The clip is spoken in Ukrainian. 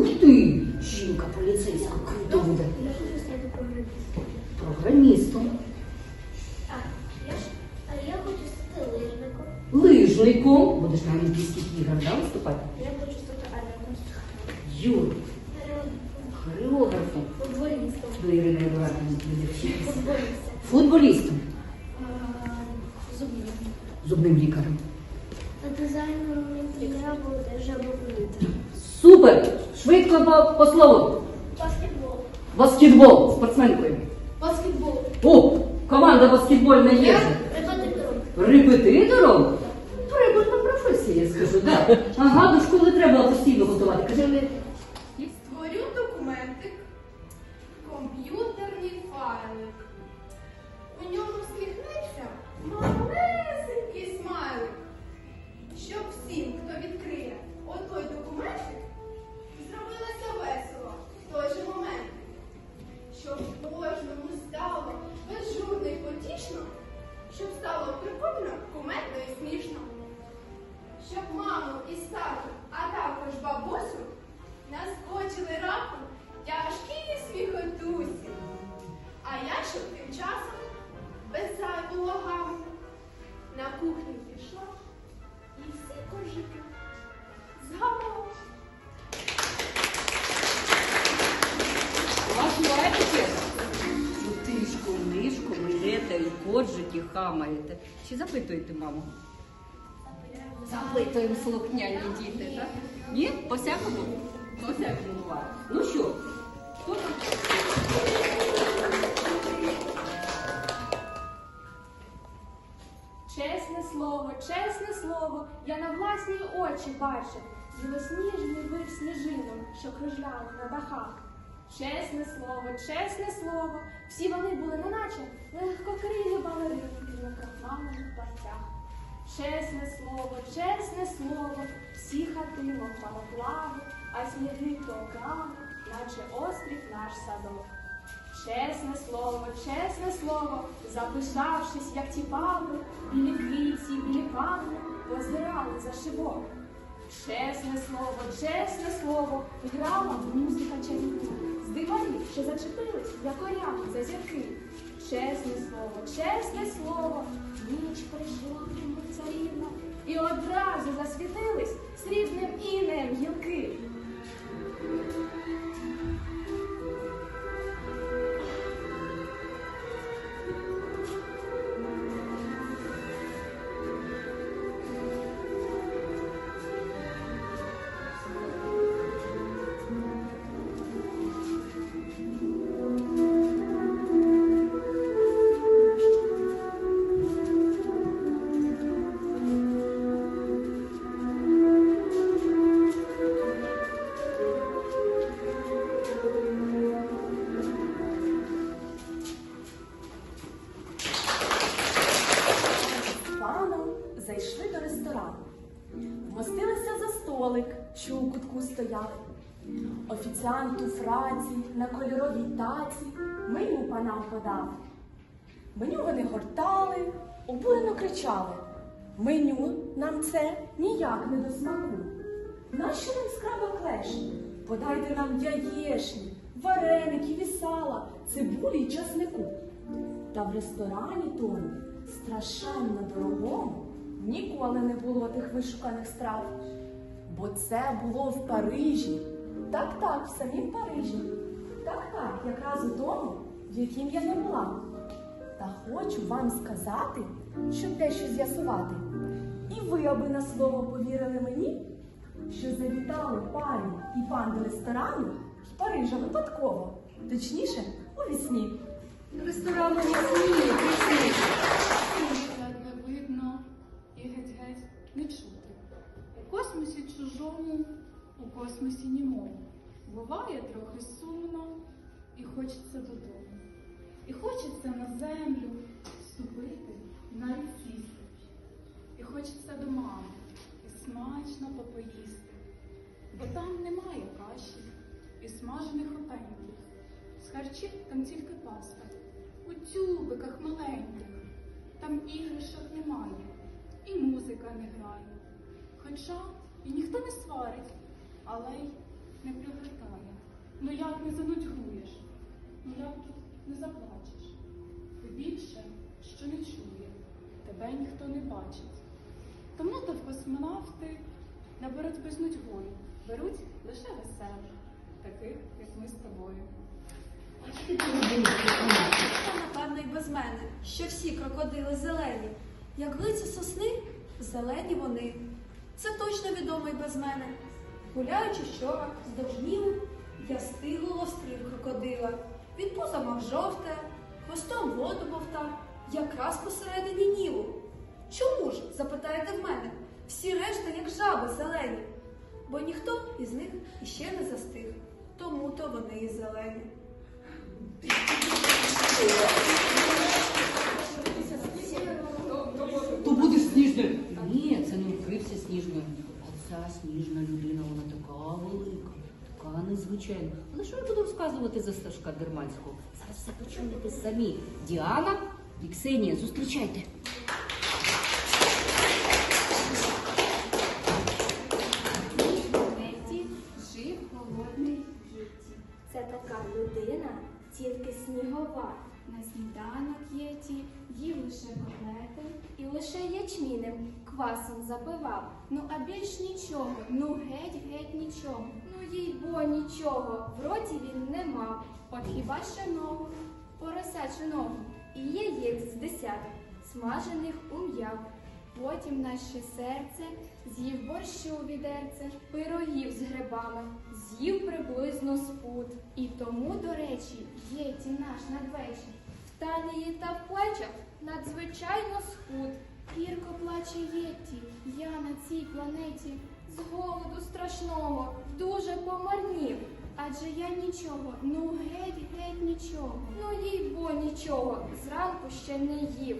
Ух ти! Жінка поліцейська круто буде. Я програмістом. А, я я хочу стати лижником. лижником. Будеш на Олімпійських іграх да, виступати? Я хочу стати аеронавтом. Юр, хореографом. Футболістом. До Ірини вчитися. Футболістом. Футболістом, Зубним. зубним лікарем. А дизайнером інтер'єра буде жабовидити. Супер! Швидко по, по слову. Баскетбол. Баскетбол спортсменкою. Баскетбол. О, команда баскетбольна є. Репетитором. Репетитором? Прибульна професія, я скажу, так. Ага, до школи треба постійно готувати. Кажи, часом без зайвого гаму на кухню пішла і всі коржики згамала. Етикет? Ну тишку, нишку, милете, і коржики хамаєте. Чи запитуєте маму? Запитуємо слухняні діти, так? Ні? По-всякому? По-всякому буває. Ну що, хто там? Чесне слово, чесне слово, я на власні очі бачив білосніжний вир сніжинок, що кружляли на дахах. Чесне слово, чесне слово, всі вони були неначе легкокрилі балерини під накрахмалених платтях. Чесне слово, чесне слово, всі хати мов пароплави, а сніги то океани, наче острів наш садок. Чесне слово, чесне слово, запишавшись, як ті павли, білі квітці, білі панни позирали за шибок. Чесне слово, чесне слово, грала музика чарівна, з диварів, що зачепились, як орями за зірки. Чесне слово, чесне слово, ніч прийшла йому царівна, і одразу засвітились срібним інеєм гілки. Зайшли до ресторану. Вмостилися за столик, що у кутку стояли. Офіціант у фраці на кольоровій таці меню панам подав. Меню вони гортали, обурено кричали. Меню нам це ніяк не до смаку. Нащо нам скраба клеш? Подайте нам яєшні, вареників і сала, цибулі й часнику. Та в ресторані тому страшенно дорогому ніколи не було тих вишуканих страв. Бо це було в Парижі. Так, так, в самім Парижі. Так, так, якраз у тому, в яким я не була. Та хочу вам сказати, щоб дещо з'ясувати. І ви, аби на слово повірили мені, що завітали пані і пан до ресторану з Парижа випадково, точніше, у вісні. Ресторану не сміє, ледве видно і геть-геть не чути. У космосі чужому, у космосі німому. Буває трохи сумно і хочеться додому. І хочеться на землю ступити, навіть сісти. І хочеться до мами і смачно попоїсти. Бо там немає каші і смажених опеньків. З харчів там тільки паста. У тюбиках маленьких. Там іграшок немає, і музика не грає. Хоча і ніхто не сварить, але й не пригортає. Ну як не занудьгуєш? Ну як не заплачеш? Ти більше, що не чує, тебе ніхто не бачить. Тому то в космонавти на боротьбу з нудьгою беруть лише веселих, таких, як ми з тобою. Та, напевно, й без мене, що всі крокодили зелені, як лиця сосни, зелені вони. Це точно відомо й без мене. Гуляючи вздовж Нілу, я стигло острів крокодила. Він пуза жовте, хвостом воду бовтав, якраз посередині Нілу. Чому ж, запитаєте в мене, всі решта, як жаби зелені? Бо ніхто із них іще не застиг, тому то вони і зелені. То будеш сніжною. Ні, це не вкрився сніжною. А ця сніжна людина, вона така велика, така незвичайна. Але що я буду розказувати за Сташка Дерманського? Зараз все почуєте самі. Діана і Ксенія, зустрічайте. Це така людина, тільки снігова. На сніданок Єті їв лише котлети і лише ячмінем квасом запивав. Ну а більш нічого, ну геть-геть нічого. Ну їй бо нічого, в роті він не мав. От хіба що ногу, поросячу ногу, і яєць з десяток, смажених у м'яв. Потім наше серце з'їв борщу у відерце, пирогів з грибами, з'їв приблизно з пуд. І тому, до речі, єті наш надвечір. В талії та в плечах надзвичайно схуд. Гірко плаче Єтті, я на цій планеті з голоду страшного дуже помарнів. Адже я нічого, ну геть, геть нічого. Ну їй бо нічого, зранку ще не їв.